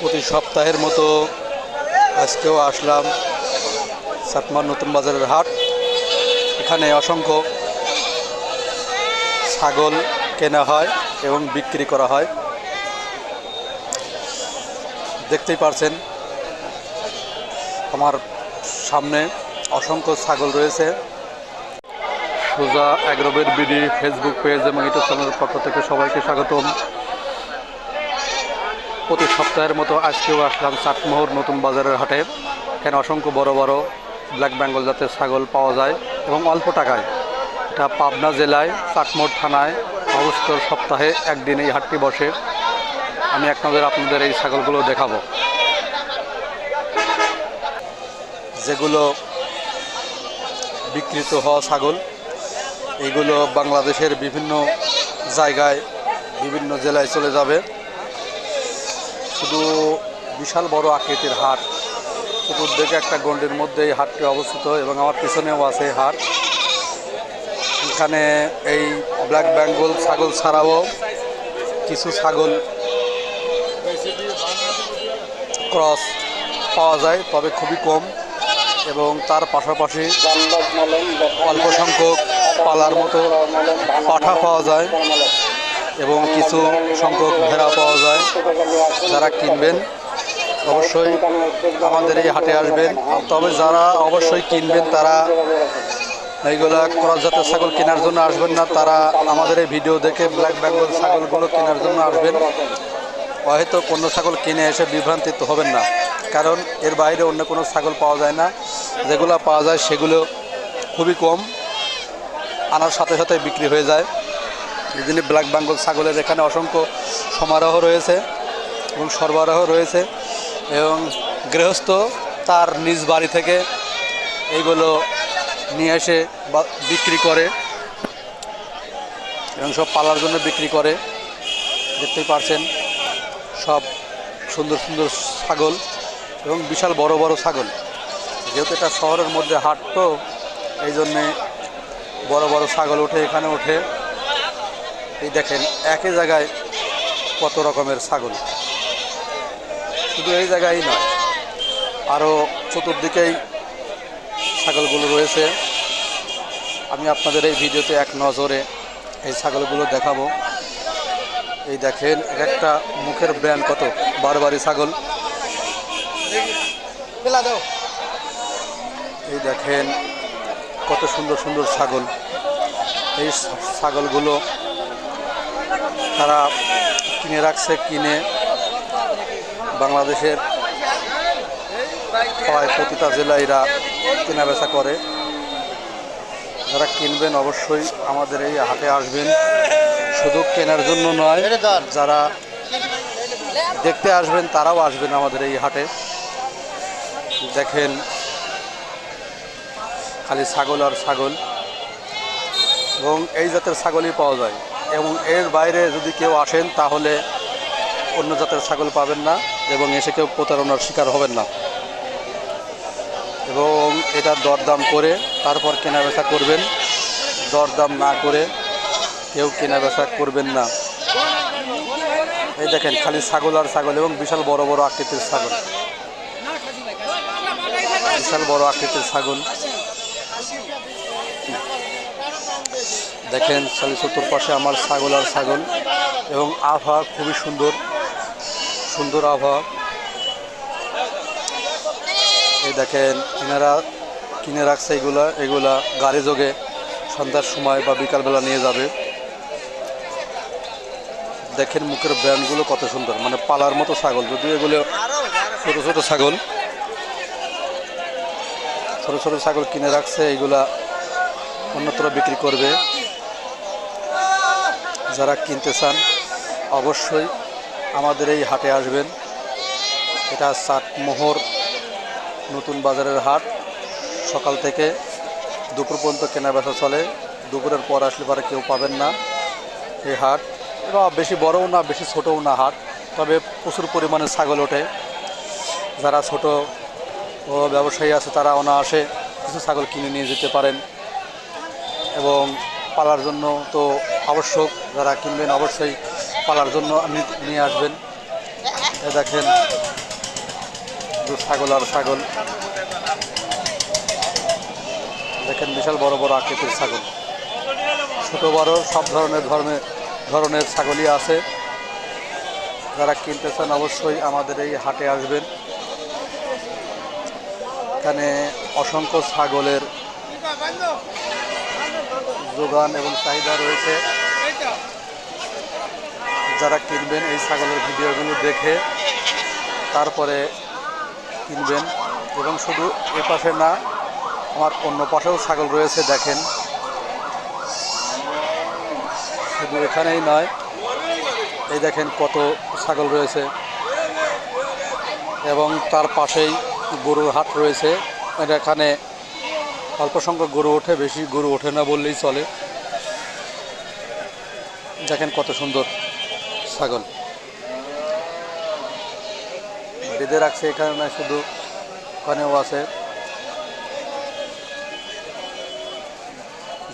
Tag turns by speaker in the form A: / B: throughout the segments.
A: প্রতি সপ্তাহের মতো আজকেও আসলাম সাতমার নতুন বাজারের হাট। এখানে অসংখ্য ছাগল কেনা হয় এবং বিক্রি করা হয়। দেখতেই পারছেন, আমার সামনে অসংখ্য ছাগল রয়েছে। সোজা অ্যাগ্রোবের বিডি ফেসবুক পেজ এবং ইউটিউব চ্যানেলের পক্ষ থেকে সবাইকে স্বাগতম। প্রতি সপ্তাহের মতো আজকেও আসলাম চাটমোহর নতুন বাজারের হাটে। এখানে অসংখ্য বড় বড় ব্ল্যাক বেঙ্গল জাতের ছাগল পাওয়া যায় এবং অল্প টাকায়। এটা পাবনা জেলায় চাটমোহর থানায় অবস্থিত সপ্তাহে একদিন এই হাটটি বসে। আমি এক নজর আপনাদের এই ছাগলগুলো দেখাবো। যেগুলো বিকৃত হওয়া ছাগল, এগুলো বাংলাদেশের বিভিন্ন জায়গায়, বিভিন্ন জেলায় চলে যাবে। শুধু বিশাল বড় আকৃতির হাট, চতুর্দিকে একটা গন্ডির মধ্যে এই হাটটি অবস্থিত এবং আমার পিছনেও আছে এই হাট। এখানে এই ব্ল্যাক বেঙ্গল ছাগল ছাড়াও কিছু ছাগল ক্রস পাওয়া যায়, তবে খুবই কম এবং তার পাশাপাশি অল্প সংখ্যক পালার মতো পাঠা পাওয়া যায়। এবং কিছু সংখ্যক ভেড়া পাওয়া যায়, যারা কিনবেন, অবশ্যই আমাদের এই হাটে আসবেন। তবে যারা অবশ্যই কিনবেন, তারা এইগুলা ক্রস জাতের ছাগল কেনার জন্য আসবেন না। তারা আমাদের এই ভিডিও দেখে ব্ল্যাক বেঙ্গল ছাগলগুলো কেনার জন্য আসবেন। হয়তো কোনো ছাগল কিনে এসে বিভ্রান্তিত হবেন না, কারণ এর বাইরে অন্য কোনো ছাগল পাওয়া যায় না। যেগুলো পাওয়া যায়, সেগুলো খুবই কম, আনার সাথে সাথে বিক্রি হয়ে যায়। জন্য ব্ল্যাক বেঙ্গল ছাগলের এখানে অসংখ্য সমারোহ রয়েছে এবং সরবরাহ রয়েছে এবং গৃহস্থ তার নিজ বাড়ি থেকে এইগুলো নিয়ে এসে বিক্রি করে এবং সব পালার জন্য বিক্রি করে। দেখতেই পারছেন সব সুন্দর সুন্দর ছাগল এবং বিশাল বড় বড় ছাগল। যেহেতু এটা শহরের মধ্যে হাট, তো এই জন্যে বড় বড় ছাগল ওঠে এখানে ওঠে এই দেখেন, একই জায়গায় কত রকমের ছাগল। শুধু এই জায়গায় নয় আরও চতুর্দিকেই ছাগলগুলো রয়েছে। আমি আপনাদের এই ভিডিওতে এক নজরে এই ছাগলগুলো দেখাবো। এই দেখেন, এক একটা মুখের ব্র্যান্ড কত বারবারি ছাগল। এই দেখেন, কত সুন্দর সুন্দর ছাগল। এই ছাগলগুলো তারা কিনে রাখছে, কিনে বাংলাদেশের প্রায় প্রতিটা জেলায় এরা কেনা বেচা করে। যারা কিনবেন অবশ্যই আমাদের এই হাটে আসবেন। শুধু কেনার জন্য নয়, যারা দেখতে আসবেন, তারাও আসবেন আমাদের এই হাটে। দেখেন, খালি ছাগল আর ছাগল। এবং এই জাতের ছাগলই পাওয়া যায়। এবং এর বাইরে যদি কেউ আসেন, তাহলে অন্য জাতের ছাগল পাবেন না এবং এসে কেউ প্রতারণার শিকার হবেন না। এবং এটা দরদাম করে তারপর কেনা বেচা করবেন। দরদাম না করে কেউ কেনা বেচা করবেন না। এই দেখেন, খালি ছাগল আর ছাগল এবং বিশাল বড় বড় আকৃতির ছাগল। বিশাল বড় আকৃতির ছাগল। দেখেন খালি চতুর্পাশে আমার ছাগল আর ছাগল এবং আবহাওয়া খুবই সুন্দর সুন্দর আবহাওয়া। এই দেখেন এনারা কিনে রাখছে এগুলা এগুলা গাড়ি যোগে সন্ধ্যার সময় বা বিকালবেলা নিয়ে যাবে। দেখেন মুখের ব্র্যান্ডগুলো কত সুন্দর মানে পালার মতো ছাগল, যদিও এগুলো ছোট ছোট ছাগল। ছোট ছোট ছাগল কিনে রাখছে, এগুলা অন্যত্র বিক্রি করবে। যারা কিনতে চান, অবশ্যই আমাদের এই হাটে আসবেন। এটা চাটমোহর নতুন বাজারের হাট। সকাল থেকে দুপুর পর্যন্ত কেনা বেচা চলে। দুপুরের পর আসলে পরে কেউ পাবেন না এই হাট। বা বেশি বড়ও না, বেশি ছোটও না হাট, তবে প্রচুর পরিমাণে ছাগল ওঠে। যারা ছোট ও ব্যবসায়ী আছে, তারা অনায়াসে কিছু ছাগল কিনে নিয়ে যেতে পারেন। এবং পালার জন্য তো আবশ্যক, যারা কিনবেন অবশ্যই পালার জন্য নিয়ে আসবেন। দেখেন ছাগল আর ছাগল। দেখেন, বিশাল বড় বড় আকৃতির ছাগল। ছোট, বড়, সব ধরনের ধর্মে, ধরনের ছাগলই আছে। যারা কিনতে চান অবশ্যই আমাদের এই হাটে আসবেন। এখানে অসংখ্য ছাগলের যোগান এবং চাহিদা রয়েছে। যারা কিনবেন এই ছাগলের ভিডিওগুলো দেখে তারপরে কিনবেন। এবং শুধু এ পাশে না, আমার অন্য পাশেও ছাগল রয়েছে, দেখেন। শুধু এখানেই নয়, এই দেখেন কত ছাগল রয়েছে। এবং তার পাশেই গরুর হাট রয়েছে। এখানে অল্প সংখ্যক গরু ওঠে, বেশি গরু ওঠে না বললেই চলে। দেখেন কত সুন্দর ছাগল। বেঁধে রাখছে এখানে না শুধু ওখানেও আছে।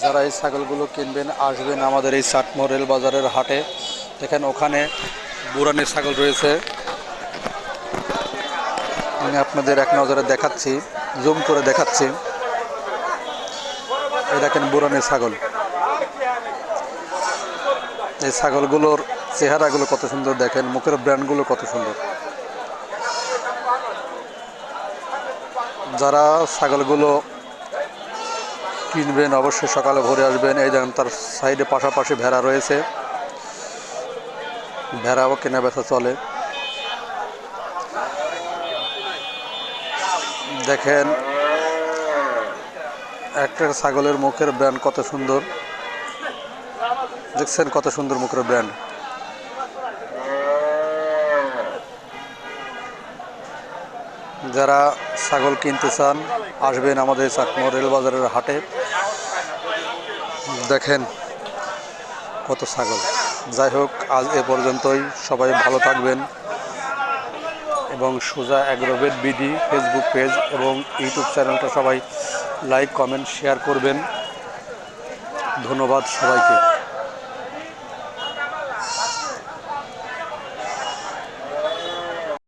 A: যারা এই ছাগলগুলো কিনবেন, আসবেন আমাদের এই চাটমো রেল বাজারের হাটে। দেখেন ওখানে বুরানের ছাগল রয়েছে। আমি আপনাদের এক নজরে দেখাচ্ছি, জুম করে দেখাচ্ছি। এই দেখেন বুরানের ছাগল। এই ছাগলগুলোর চেহারাগুলো কত সুন্দর দেখেন, মুখের ব্র্যান্ডগুলো কত সুন্দর। যারা ছাগলগুলো কিনবেন, অবশ্যই সকালে ভরে আসবেন। এই দেখেন তার সাইডে পাশাপাশি ভেড়া রয়েছে। ভেড়াও কেনা বেচা চলে। দেখেন একটা ছাগলের মুখের ব্র্যান্ড কত সুন্দর। দেখছেন কত সুন্দর মুখের ব্র্যান্ড যারা ছাগল কিনতে চান, আসবেন আমাদের চাকমো রেল বাজারের হাটে। দেখেন কত ছাগল। যাই হোক, আজ এ পর্যন্তই। সবাই ভালো থাকবেন। এবং সোজা অ্যাগ্রোভেট বিডি ফেসবুক পেজ এবং ইউটিউব চ্যানেলটা সবাই লাইক কমেন্ট শেয়ার করবেন। ধন্যবাদ সবাইকে।